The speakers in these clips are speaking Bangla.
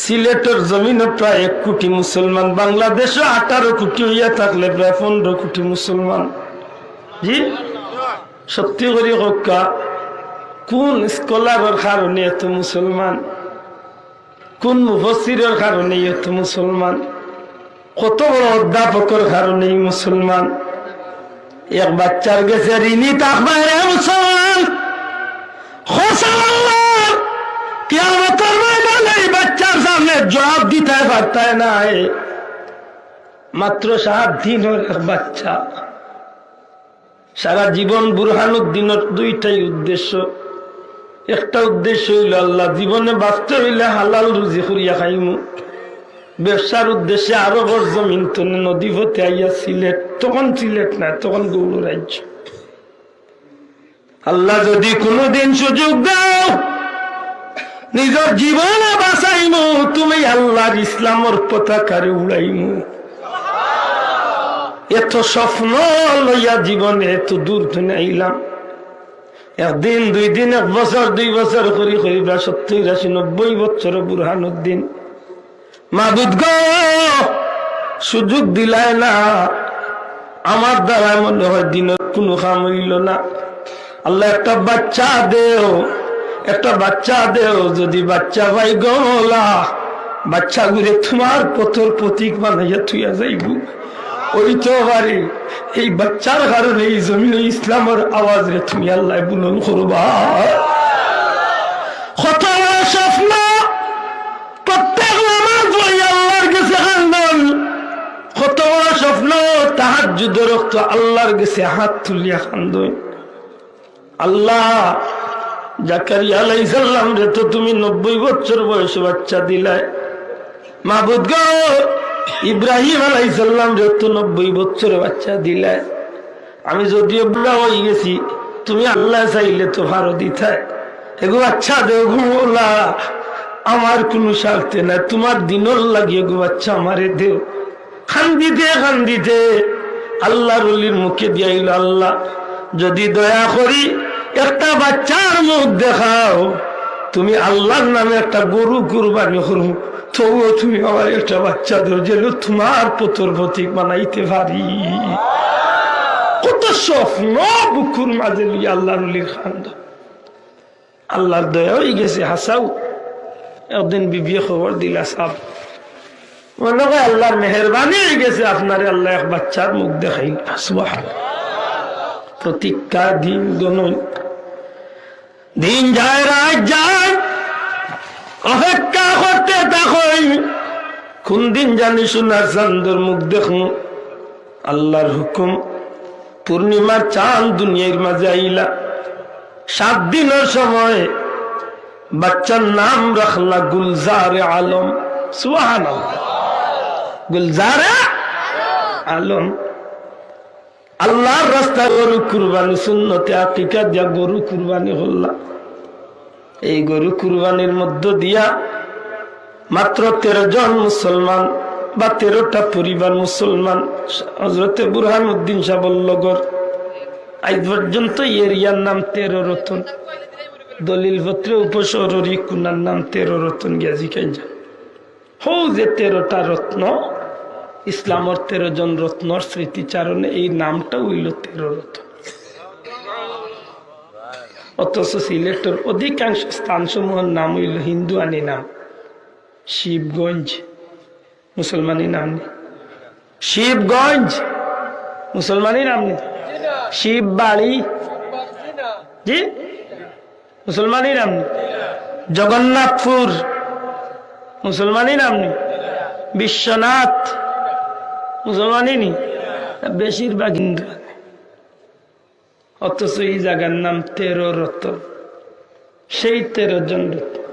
সিলেটের জমিনে প্রায় এক কোটি মুসলমান, বাংলাদেশে আঠারো কোটি হইয়া থাকলে প্রায় পনেরো কোটি মুসলমান। জি? সত্যি করি হকা কোন স্কলারের কারণে এত মুসলমান? কোন মুফসিরের কারণে এত মুসলমান? কত বড় অধ্যাপকের কারণে মুসলমান? এক বাচ্চার গেছে ঋণী তাকবায় মুসলমান হোসাল ময়দানে এই বাচ্চার সামনে জবাব দিতে পারতায় না মাত্র সাত এক বাচ্চা। সারা জীবন বুরহানুদ্দিনের দুইটাই উদ্দেশ্য। একটা উদ্দেশ্য হইল আল্লাহ, জীবনে বাঁচতে হইলে হালাল রুজি করিয়া খাইমু। ব্যবসার উদ্দেশ্যে আরও বড় জমিন তো নদী পথে আইয়া সিলেট, তখন সিলেট না, তখন গৌর রাজ্য। আল্লাহ যদি কোনোদিন সুযোগ দাও নিজের জীবনে বাঁচাইমু, তুমি আল্লাহর ইসলামর পতাকারে উড়াইমু। এত স্বপ্ন লইয়া জীবনে এত দূর ধরে আইলাম। একদিন, দুই দিন, এক বছর, দুই বছর করি করি বা সত্তর, আশি, নব্বই বছর বুরহানুদ্দিন। মাবুদ গো, সুযোগ দিলায় না। আমার দ্বারা মনে হয় দিনের কোনো কাম হইল না। আল্লাহ একটা বাচ্চা দেও। একটা বাচ্চা দেও, যদি বাচ্চা ভাই গলা। বাচ্চা ঘুরে তোমার পথর প্রতীক বানাইয়া থুইয়া যাইব। ওই তো পারি এই বাচ্চার কারণে এই জমিনে ইসলামের আওয়াজ রে তুমি আল্লাহ বুলন করবা। বড় আল্লাহ জাকারিয়া আলাইসাল্লাম রে, তো তুমি নব্বই বছর বয়সে বাচ্চা দিলায় মাহবুদ গো, ইব্রাহিম আলাইসাল্লাম রে, তো নব্বই বছর বাচ্চা দিলায় আমি যদিও বুড়া হয়ে গেছি, তুমি আল্লাহ চাইলে তো ভারো দিথায় এগো আচ্ছা দেও ঘুমোলা আমার কোনো স্বার্থে না তোমার দিনর লাগিয়ে গো বাচ্চা আমারে দেও। খান্দিতে খান্দিতে আল্লাহ রলির মুখে দিয়াইল আল্লাহ, যদি দয়া করি একটা বাচ্চার মুখ দেখাও। তুমি আল্লাহর নামে একটা গরু কুরবানি করো। তবুও তুমি আমার একটা বাচ্চা দেও যেন তোমার পতর প্রতীক বানাইতে পারি। কত স্বপ্ন বুকুর মাঝে লিয়ে আল্লাহ রলির খান্দ আল্লাহর দয়া হয়ে গেছে, হাসাও। একদিন বিবি খবর দিলা সাপ মনে হয় আল্লাহর মেহরবানি হয়ে গেছে, আপনার আল্লাহ এক বাচ্চার মুখ দেখাই সুবাহ প্রতীক্ষা দিন গণ দিন যায়, রাত যায়। অপেক্ষা করতে থাকই কোন দিন জানি সোনার চান্দর মুখ দেখুন। আল্লাহর হুকুম, পূর্ণিমার চাঁদ দুনিয়ার মাঝে আইলা। সাত দিনের সময় বাচ্চার নাম রাখলা গুলজারে আলম। সুহান গুলজারে আলম। আল্লাহর রাস্তায় গরু কুরবানি শূন্যতে আটিকা দিয়া গরু কুরবানি হল্লা। এই গরু কুরবানির মধ্য দিয়া মাত্র তেরো জন মুসলমান বা তেরোটা পরিবার মুসলমান হজরতে বুরহান উদ্দিন সাবল্লগর আজ পর্যন্ত এরিয়ার নাম তেরো রতন। দলিল পত্রে উপসরি কুনার নাম তেরো রতন গিয়াজি কাইজা হৌ যে তেরোটা রত্ন ইসলামর তেরো জন রত্নর স্মৃতিচারণে এই নামটা হইল তেরো রত্ন। অথচ সিলেটের অধিকাংশ স্থানসমূহের নাম হইল হিন্দু আনি নাম। শিবগঞ্জ, মুসলমানি নাম নেই। শিবগঞ্জ, মুসলমানি নাম নেই। শিববাড়ি, জি, মুসলমানি নাম নেই। জগন্নাথপুর, মুসলমানি নাম নেই। বিশ্বনাথ মুসলমানই বেশিরভাগ অথচ এই জায়গার নাম তেরো রতন। সেই তেরো জন রতন।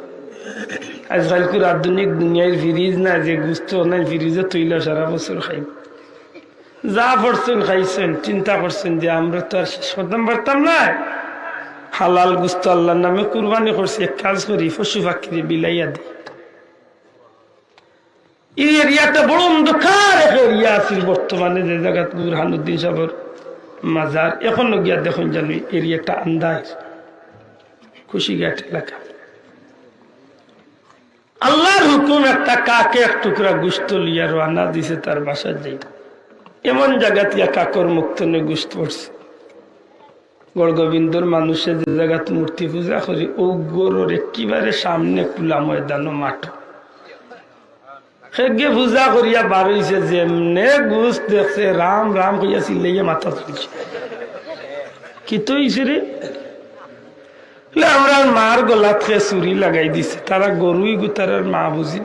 আজকালকুর আধুনিক দুনিয়ার ফিরিজ না যে গুস্ত নাই, ফিরিজে তৈল সারা বছর খাই। যা পড়ছেন খাইছেন, চিন্তা করছেন যে আমরা তো আর শেষ করতাম, পারতাম না। হালাল গুস্ত আল্লাহর নামে কুরবানি করছি, এক কাজ করি, পশু পাখিরে বিলাইয়া দিই। এই এরিয়াটা বড় অন্ধকার এক এরিয়া আছিল বর্তমানে যে জায়গাত বুরহানুদ্দিন মাজার। গিয়া দেখুন জানি এরিয়াটা খুশিঘাট এলাকা। আল্লাহর হুকুম একটা কাকে এক টুকরা গুস্ত লিয়া রানা দিছে তার বাসায় যাই এমন জায়গা দিয়া কাকর মুক্ত নিয়ে গুস্ত পড়ছে। গড়গোবিন্দর মানুষে যে জায়গাত মূর্তি পূজা করি, ও গরুর একেবারে সামনে খোলা ময়দান মাঠ। সেগে পূজা করিয়া বারইছে যেমনে গুস দেখছে, রাম রাম কইয়া চিল্লাইয়া মাথা তুলছে। কি তো রে? আমরা মার গলাত খেয়ে চুরি লাগাই দিছে, তারা গরুই গুতারের মা বুঝি।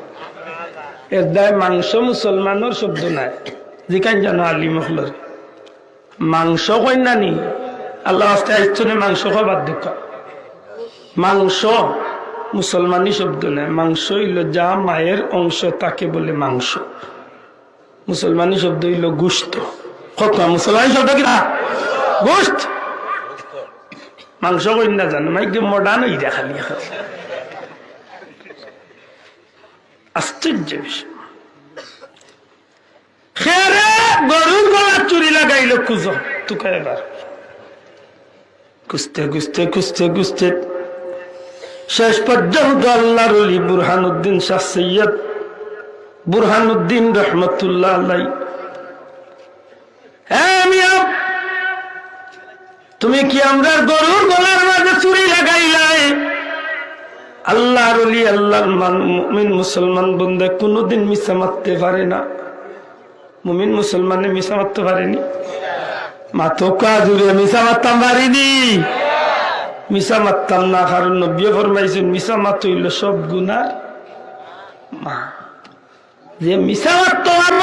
এর মাংস মুসলমানের শব্দ নাই যেখান জানো আলি মাংস কন্যা নি? আল্লাহ আস্তে আইসনে মাংস খাবার দুঃখ মাংস মুসলমানি শব্দ নাই মাংস হইল যা মায়ের অংশ, তাকে বলে মাংস। মুসলমানি শব্দ হইল গুস্ত কত? মুসলমানি শব্দ কি গোস্ত মাংস কই না জানো মডার্ন হই দেখালি আশ্চর্য বিষয়। গরুর গলা চুরি লাগাইল কুজ। এবার। কুস্তে কুস্তে কুস্তে কুস্তে। শেষ পর্যন্ত আল্লাহর বুরহানুদ্দিন শাহ সৈয়দ বুরহানুদ্দিন রহমতুল্লাহ আলাই। হ্যাঁ তুমি কি আমরা গরুর গলার মাঝে চুরি লাগাইলাই? আল্লাহর আল্লাহর মুমিন মুসলমান বন্ধে কোনোদিন মিশা মারতে পারে না। মুমিন মুসলমানে মিশা মারতে পারেনি? মাতো কাজুরে মিশা মারতাম পারিনি। মিশা মারতাম না কারণ নব্য ফরমাইছেন মিশা মাত হইল সব গুনার মা। যে মিশা মারতে পারব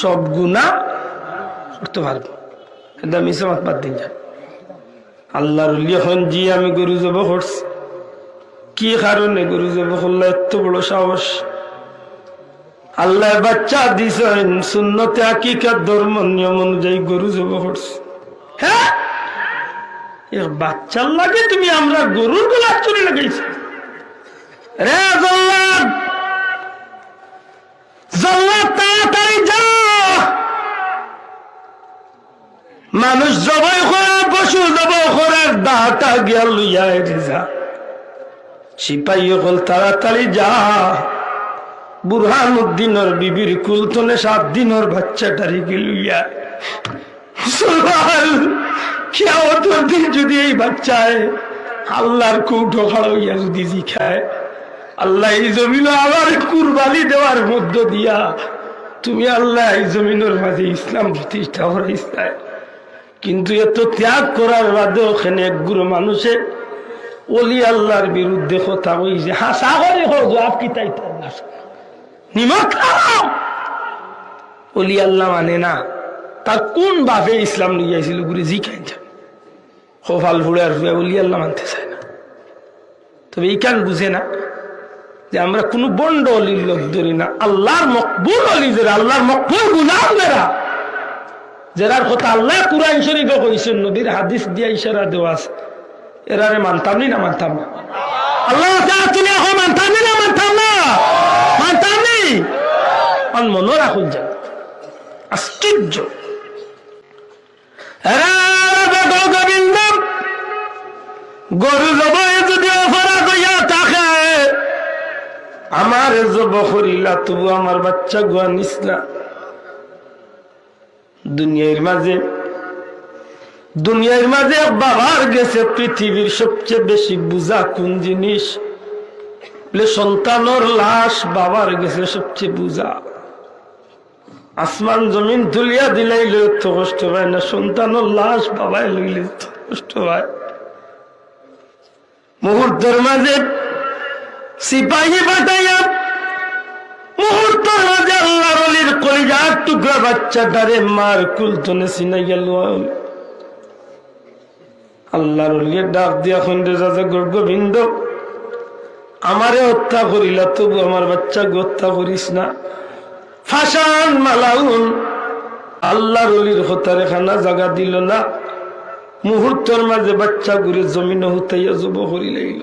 সব গুণা করতে পারব। এটা মিশা মাত বাদ দিন যান আল্লাহর এখন জি আমি গরু যাব করছি। কি কারণে গরু যাব করলে, এত বড় সাহস। আল্লাহ বাচ্চা দিছেন শূন্যতে আকিকার ধর্ম নিয়ম অনুযায়ী গরু যাব করছে। হ্যাঁ? বাচ্চার লাগে তুমি, আমরা গরুর গোলাপ চলে লাগাইছি। রে তাড়াতাড়ি যা! মানুষ জবাই করে, পশু জবাই করে দাটা গিয়া লইয়া যা। সিপাহী হল, তাড়াতাড়ি যা। বুরহান উদ্দিনের বিবির কুলতনে সাত দিনের বাচ্চাটারি গেলুইয়া যদি এই বাচ্চায় আল্লাহর কৌটো খাড়াইয়া যদি জিখায়, আল্লাহ এই জমিন আবার কুরবানি দেওয়ার মধ্য দিয়া তুমি আল্লাহ এই জমিনের মাঝে ইসলাম প্রতিষ্ঠা করাইছায় কিন্তু এত ত্যাগ করার বাদে ওখানে এক গুরু মানুষে অলি আল্লাহর বিরুদ্ধে কথা কইছে হাসা করে হোক কি তাই অলি আল্লাহ মানে না, তার কোন বাপে ইসলাম নিয়ে আইছিল গুলি জি খাই হোফাল ফুড়ে আর ফুড়ে অলি আল্লাহ মানতে চায় না। তবে এই কান বুঝে না যে আমরা কোনো বন্ড অলির লোক ধরি না, আল্লাহর মকবুল অলি যারা আল্লাহর মকবুল গুলাম যারা যারার কথা আল্লাহ কুরআন শরীফে কইছেন, নবীর হাদিস দিয়া ইশারা দেওয়া আছে। এরারে মানতাম নি মানতাম না? আল্লাহ তুমি এখন মানতাম নি মানতাম না? মানতাম নি? মান মনে রাখুন যান। আশ্চর্য। গোবিন্দ গরু জবাই যদি অফারা কইয়া থাকে, আমার জব করিলা তবু আমার বাচ্চা গুয়া নিস না। দুনিয়ার মাঝে দুনিয়ার মাঝে বাবার গেছে পৃথিবীর সবচেয়ে বেশি বুঝা কোন জিনিস? সন্তানোর লাশ বাবার গেছে সবচেয়ে বুঝা আসমান জমিন তুলিয়া দিলাইলে তো কষ্ট হয় না, সন্তানোর লাশ বাবাই লইলে তো কষ্ট হয়। মুহূর্তের মাঝে সিপাহী পাঠাইয়া মুহূর্তের মাঝে আল্লাহ অলির কলিজার টুকরা বাচ্চাটারে মার কুলতনে সিনাই গেল আল্লাহর অলির ডাক দিয়া খন্ডে রাজা গোবিন্দ, আমারে হত্যা করিলা, তবু আমার বাচ্চা হত্যা করিস না। ফাসান মালাউন, আল্লাহর অলির হতারে খানা জাগা দিল না। মুহূর্তের মাঝে বাচ্চা ঘুরে জমিন হুতাইয়া যুব করি লাইল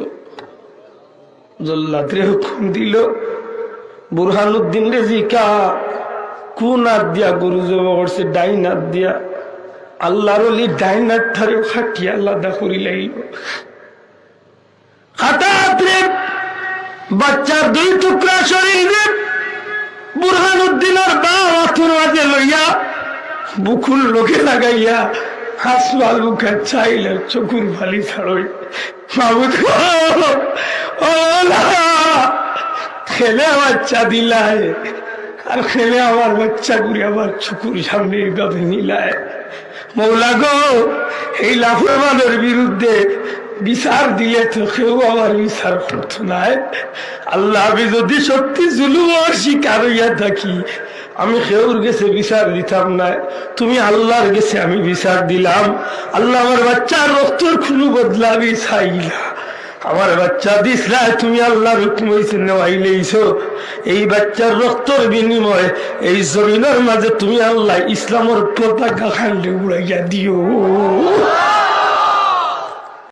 জল্লাদরে হুকুম দিল, বুরহানুদ্দিন রে জিকা, কোন দিয়া জব করছে, ডাইন দিয়া? আল্লাহর অলি ডাইন খাটিয়া আল্লাদা করি রে বাচ্চার দুই টুকরা শরীর বুরহান উদ্দিনের বা মাঝে লইয়া বুকুর লোকে লাগাইয়া হাসপাল মুখে চাইলে চকুর ফালি ছাড়ই। মাবুদ খেলে বাচ্চা দিলায়, আর খেলে আমার বাচ্চা গুলি আমার চকুর সামনে এইভাবে নিলায়। মৌলা গো, এই লাফরমানের বিরুদ্ধে বিচার দিলে তো কেউ আমার বিচার করতো না। আল্লাহ আমি যদি সত্যি জুলুমের শিকার হইয়া থাকি আমি কেউর গেছে বিচার দিতাম না। তুমি আল্লাহর গেছে আমি বিচার দিলাম। আল্লাহ আমার বাচ্চার রক্তর খুলু বদলাবি চাইলা আমার বাচ্চা দিসরা তুমি আল্লাহর হুকুম হয়েছে নেওয়াইলেইছো এই বাচ্চার রক্তর বিনিময় এই জমিনের মাঝে তুমি আল্লাহ ইসলামের পতাকা খান্ডে উড়াইয়া দিও।